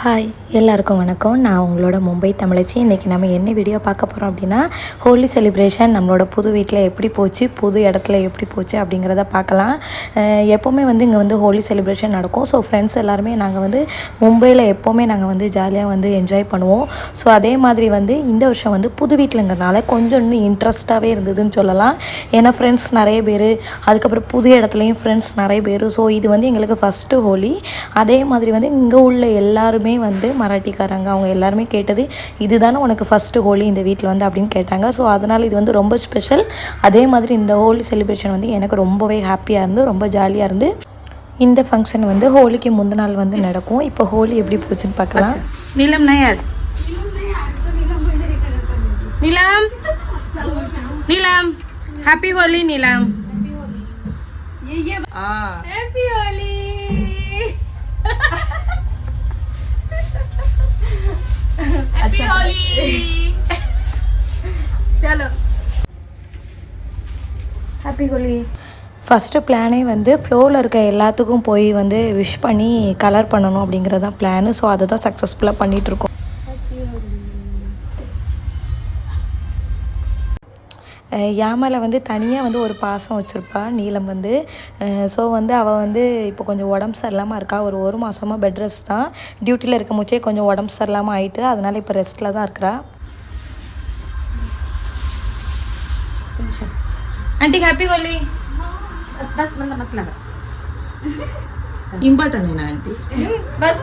Hi எல்லாருக்கும் வணக்கம். நான் உங்களோட மும்பை தமிழச்சி. இன்றைக்கி நம்ம என்ன வீடியோ பார்க்க போகிறோம் அப்படின்னா ஹோலி செலிப்ரேஷன் நம்மளோட புது வீட்டில் எப்படி போச்சு புது இடத்துல எப்படி போச்சு அப்படிங்கிறத பார்க்கலாம். எப்போவுமே வந்து இங்கே வந்து ஹோலி செலிப்ரேஷன் நடக்கும். ஸோ ஃப்ரெண்ட்ஸ் எல்லாருமே நாங்கள் வந்து மும்பையில் எப்போவுமே நாங்கள் வந்து ஜாலியாக வந்து என்ஜாய் பண்ணுவோம். ஸோ அதே மாதிரி வந்து இந்த வருஷம் வந்து புது வீட்டிலங்கிறனால கொஞ்சம் இன்னும் இன்ட்ரெஸ்ட்டாகவே இருந்ததுன்னு சொல்லலாம். ஏன்னா ஃப்ரெண்ட்ஸ் நிறைய பேர் அதுக்கப்புறம் புது இடத்துலையும் ஃப்ரெண்ட்ஸ் நிறைய பேர். ஸோ இது வந்து எங்களுக்கு ஃபஸ்ட்டு ஹோலி. அதே மாதிரி வந்து இங்கே உள்ள எல்லாருமே எல்லாருமே வந்து மராட்டிக்காரங்க அவங்க எல்லாருமே கேட்டது இதுதானே உனக்கு ஃபஸ்ட்டு ஹோலி இந்த வீட்டில் வந்து? அப்படின்னு கேட்டாங்க. ஸோ அதனால் இது வந்து ரொம்ப ஸ்பெஷல் அதே மாதிரி இந்த ஹோலி செலிப்ரேஷன் வந்து எனக்கு ரொம்பவே ஹாப்பியாக இருந்து ரொம்ப ஜாலியாக இருந்து இந்த ஃபங்க்ஷன் வந்து ஹோலிக்கு முந்த நாள் வந்து நடக்கும். இப்போ ஹோலி எப்படி போச்சுன்னு பார்க்கலாம். நிலம் நிலம். நிலம். ஹாப்பி ஹோலி நிலம். ஹாப்பி ஹோலி ચલો હેપી હોલી ஃபஸ்ட்டு பிளானே வந்து ஃப்ளோவில் இருக்க எல்லாத்துக்கும் போய் வந்து விஷ் பண்ணி கலர் பண்ணணும் அப்படிங்கிறது தான் பிளானு ஸோ அதை தான் சக்ஸஸ்ஃபுல்லாக பண்ணிகிட்ருக்கோம் என் வந்து தனியாக வந்து ஒரு பாசம் வச்சுருப்பா நீளம் வந்து. ஸோ வந்து அவள் வந்து இப்போ கொஞ்சம் உடம்பு சரியில்லாமல் இருக்கா ஒரு ஒரு மாதமாக பெட் ரெஸ்ட் தான். டியூட்டியில் இருக்க முச்சே கொஞ்சம் உடம்பு சரியில்லாமல் ஆயிட்டு அதனால் இப்போ ரெஸ்ட்டில் தான் இருக்கிறா. Aunty happy Holi bus bus ಬಂದ ಮಕ್ಕಳಾಗ ಇಂಪಾರ್ಟೆಂಟ್ ಏನ ಆಂಟಿ ಬಸ್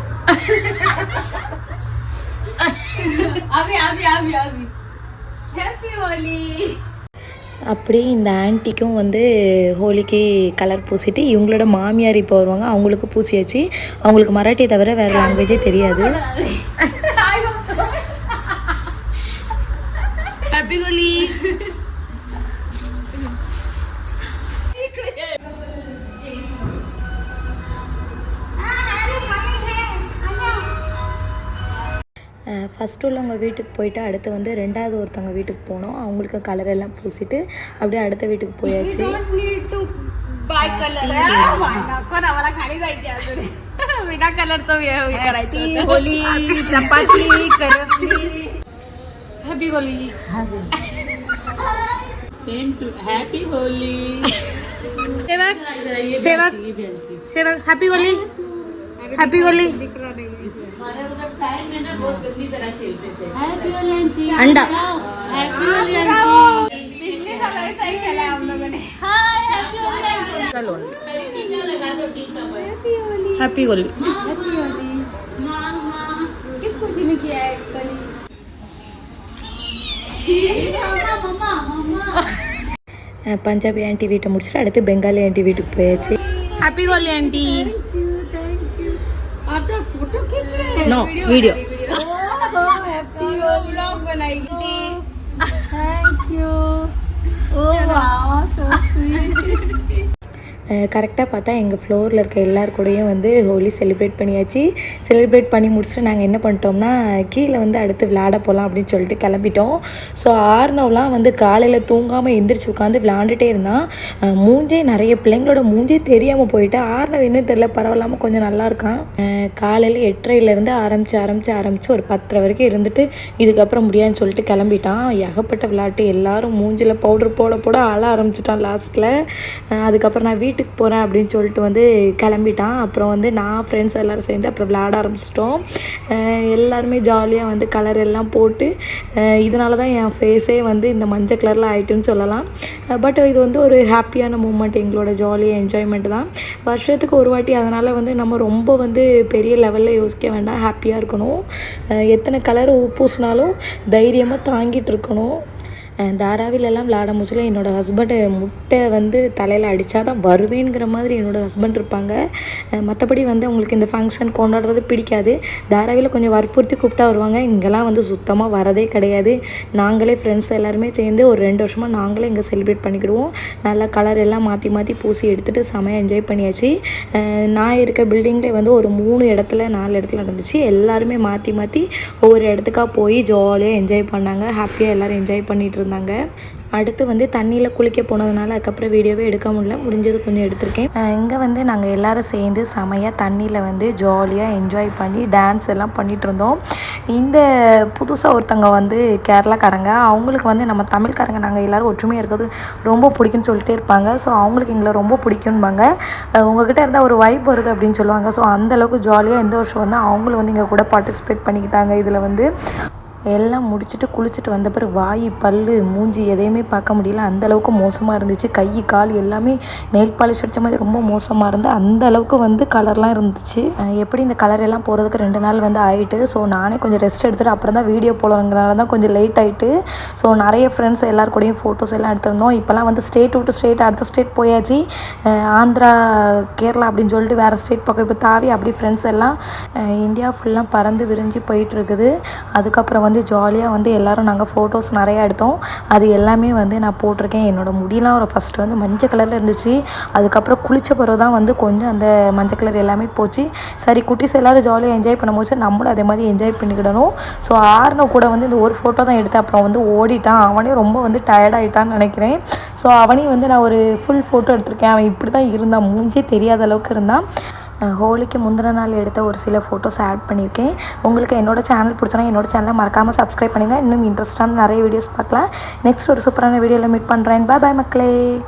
ಅವಿ ಅವಿ ಅವಿ ಅವಿ ಹ್ಯಾಪಿ ಹೋಲಿ அப்படியே இந்த ஆன்ட்டிக்கும் வந்து ஹோலிக்கு கலர் பூசிட்டு இவங்களோட மாமியார் இப்போ வருவாங்க அவங்களுக்கும் பூசி வச்சு அவங்களுக்கு மராட்டியை தவிர வேறு லாங்குவேஜே தெரியாது. ஹாப்பி ஹோலி ஃபஸ்ட்டு உள்ளவங்க வீட்டுக்கு போயிட்டு அடுத்து வந்து ரெண்டாவது ஒருத்தவங்க வீட்டுக்கு போனோம் அவங்களுக்கு கலர் எல்லாம் பூசிட்டு அப்படியே அடுத்த வீட்டுக்கு போயாச்சு नीड टू बाय कलर कोण आम्हाला खाली जायचे अजून विना कलरचं हे करायचं होली चपाती करपली हैप्पी होली सेवक सेवक सेवक हैप्पी होली हैप्पी होली अंडा पिछले साल ऐसा ही केला हम लोगों ने हैप्पी होली किस खुशी में किया है कली அஹ் பஞ்சாபி ஆன்ட்டி வீட்டை முடிச்சுட்டு அடுத்து பெங்காலி ஆன்ட்டி வீட்டுக்கு போயாச்சு हैप्पी होली आंटी अच्छा फोटो खींच रहे हैं नो वीडियो हैप्पी हो व्लॉग बनाएगी thank you oh wow so sweet கரெக்டாக பார்த்தா எங்கள் ஃப்ளோரில் இருக்க எல்லார் கூடயும் வந்து ஹோலி செலிப்ரேட் பண்ணியாச்சு. செலிப்ரேட் பண்ணி முடிச்சுட்டு நாங்கள் என்ன பண்ணிட்டோம்னா கீழே வந்து அடுத்து விளாட போகலாம் அப்படின்னு சொல்லிட்டு கிளம்பிட்டோம். ஸோ ஆர்னவ்லாம் வந்து காலையில் தூங்காமல் எந்திரிச்சு உட்காந்து விளாண்டுட்டே இருந்தான். மூஞ்சே நிறைய பிள்ளைங்களோட மூஞ்சே தெரியாமல் போயிட்டு ஆர்னவ் என்ன தெரியல பரவாயில்லாமல் கொஞ்சம் நல்லா இருக்கான். காலையில் எட்டரையிலேருந்து ஆரம்பித்து ஆரம்பித்து ஆரம்பித்து ஒரு பத்தரை வரைக்கும் இருந்துட்டு இதுக்கப்புறம் முடியாதுன்னு சொல்லிட்டு கிளம்பிட்டான். ஏகப்பட்ட விளையாட்டு எல்லாரும் மூஞ்சில் பவுடர் போட போட ஆள ஆரம்பிச்சிட்டான் லாஸ்ட்டில் அதுக்கப்புறம் நான் வீட்டு வீட்டுக்கு போகிறேன் அப்படின்னு சொல்லிட்டு வந்து கிளம்பிட்டான். அப்புறம் வந்து நான் ஃப்ரெண்ட்ஸ் எல்லோரும் சேர்ந்து அப்புறம் விளையாட ஆரம்பிச்சிட்டோம். எல்லாருமே ஜாலியாக வந்து கலர் எல்லாம் போட்டு இதனால தான் என் ஃபேஸே வந்து இந்த மஞ்சள் கலரில் ஆயிட்டுன்னு சொல்லலாம். பட் இது வந்து ஒரு ஹாப்பியான மூமெண்ட் எங்களோட ஜாலியாக என்ஜாய்மெண்ட் தான். வருஷத்துக்கு ஒரு வாட்டி அதனால் வந்து நம்ம ரொம்ப வந்து பெரிய லெவலில் யோசிக்க வேண்டாம் ஹாப்பியாக இருக்கணும். எத்தனை கலர் பூசினாலும் தைரியமாக தாங்கிட்டு இருக்கணும். தாராவிலெல்லாம் விளாட முச்சில் என்னோடய ஹஸ்பண்டு முட்டை வந்து தலையில் அடித்தா தான் வருவேங்கிற மாதிரி என்னோடய ஹஸ்பண்ட் இருப்பாங்க. மற்றபடி வந்து அவங்களுக்கு இந்த ஃபங்க்ஷன் கொண்டாடுறது பிடிக்காது. தாராவியில் கொஞ்சம் வற்புறுத்தி கூப்பிட்டா வருவாங்க. இங்கெல்லாம் வந்து சுத்தமாக வரதே கிடையாது. நாங்களே ஃப்ரெண்ட்ஸ் எல்லாருமே சேர்ந்து ஒரு ரெண்டு வருஷமாக நாங்களே இங்கே செலிப்ரேட் பண்ணிக்கிடுவோம். நல்லா கலர் எல்லாம் மாற்றி மாற்றி பூசி எடுத்துகிட்டு செமையாக என்ஜாய் பண்ணியாச்சு. நான் இருக்க பில்டிங்கில் வந்து ஒரு மூணு இடத்துல நாலு இடத்துல நடந்துச்சு. எல்லாருமே மாற்றி மாற்றி ஒவ்வொரு இடத்துக்காக போய் ஜாலியாக என்ஜாய் பண்ணாங்க. ஹாப்பியாக எல்லோரும் என்ஜாய் பண்ணிகிட்டு போட்டிருந்தாங்க அடுத்து வந்து தண்ணியில் குளிக்க போனதுனால அதுக்கப்புறம் வீடியோவே எடுக்க முடியல. முடிஞ்சது கொஞ்சம் எடுத்திருக்கேன். இங்கே வந்து நாங்கள் எல்லோரும் சேர்ந்து செமையாக தண்ணியில் வந்து ஜாலியாக என்ஜாய் பண்ணி டான்ஸ் எல்லாம் பண்ணிகிட்டு இருந்தோம். இந்த புதுசாக ஒருத்தவங்க வந்து கேரளாக்காரங்க அவங்களுக்கு வந்து நம்ம தமிழ்காரங்க நாங்கள் எல்லாரும் ஒற்றுமையாக இருக்கிறது ரொம்ப பிடிக்கும்னு சொல்லிட்டே இருப்பாங்க. ஸோ அவங்களுக்கு எங்களை ரொம்ப பிடிக்கும்பாங்க. உங்ககிட்ட இருந்தால் ஒரு வைப் வருது அப்படின்னு சொல்லுவாங்க. ஸோ அந்தளவுக்கு ஜாலியாக இந்த வருஷம் வந்து அவங்களும் வந்து எங்கள் கூட பார்ட்டிசிபேட் பண்ணிக்கிட்டாங்க. இதில் வந்து எல்லாம் முடிச்சுட்டு குளிச்சுட்டு வந்த பிறகு வாய் பல்லு மூஞ்சி எதையுமே பார்க்க முடியல. அந்த அளவுக்கு மோசமாக இருந்துச்சு. கை கால் எல்லாமே நெயில் பாலிஷ் அடித்த மாதிரி ரொம்ப மோசமாக இருந்து அந்த அளவுக்கு வந்து கலர்லாம் இருந்துச்சு. எப்படி இந்த கலர் எல்லாம் போகிறதுக்கு ரெண்டு நாள் வந்து ஆகிட்டு ஸோ நானே கொஞ்சம் ரெஸ்ட் எடுத்துகிட்டு அப்புறம் தான் வீடியோ போலங்கிறனால தான் கொஞ்சம் லேட் ஆகிட்டு ஸோ நிறைய ஃப்ரெண்ட்ஸ் எல்லார் கூடயும் ஃபோட்டோஸ் எல்லாம் எடுத்திருந்தோம். இப்போலாம் வந்து ஸ்டேட் விட்டு ஸ்டேட் அடுத்த ஸ்டேட் போயாச்சு. ஆந்திரா கேரளா அப்படின்னு சொல்லிட்டு வேறு ஸ்டேட் பக்கம் இப்போ தாவி அப்படி ஃப்ரெண்ட்ஸ் எல்லாம் இந்தியா ஃபுல்லாக பறந்து விரிஞ்சு போயிட்டு இருக்குது. அதுக்கப்புறம் வந்து வந்து ஜாலியாக வந்து எல்லாரும் நாங்கள் ஃபோட்டோஸ் நிறையா எடுத்தோம். அது எல்லாமே வந்து நான் போட்டிருக்கேன். என்னோடய முடியெலாம் ஒரு ஃபஸ்ட்டு வந்து மஞ்சள் கலரில் இருந்துச்சு. அதுக்கப்புறம் குளித்த பிறகு தான் வந்து கொஞ்சம் அந்த மஞ்சள் கலர் எல்லாமே போச்சு. சரி குட்டிஸ் எல்லாரும் ஜாலியாக என்ஜாய் பண்ணும்போது நம்மளும் அதே மாதிரி என்ஜாய் பண்ணிக்கிடணும். ஸோ ஆறுன கூட வந்து இந்த ஒரு ஃபோட்டோ தான் எடுத்தேன். அப்புறம் வந்து ஓடிட்டான். அவனே ரொம்ப வந்து டயர்டாயிட்டான்னு நினைக்கிறேன். ஸோ அவனையும் வந்து நான் ஒரு ஃபுல் ஃபோட்டோ எடுத்திருக்கேன். அவன் இப்படி தான் இருந்தான். மூஞ்சே தெரியாத அளவுக்கு இருந்தான். ஹோலிக்கு முந்தின நாள் எடுத்த ஒரு சில ஃபோட்டோஸ் ஆட் பண்ணியிருக்கேன். உங்களுக்கு என்னோட சேனல் பிடிச்சனா என்னோட சேனலை மறக்காமல் சப்ஸ்கிரைப் பண்ணுங்கள் இன்னும் இன்ட்ரெஸ்டான நிறைய வீடியோஸ் பார்க்கலாம். நெக்ஸ்ட் ஒரு சூப்பரான வீடியோவில் மீட் பண்ணுறேன் பாய் பாய் மக்களே.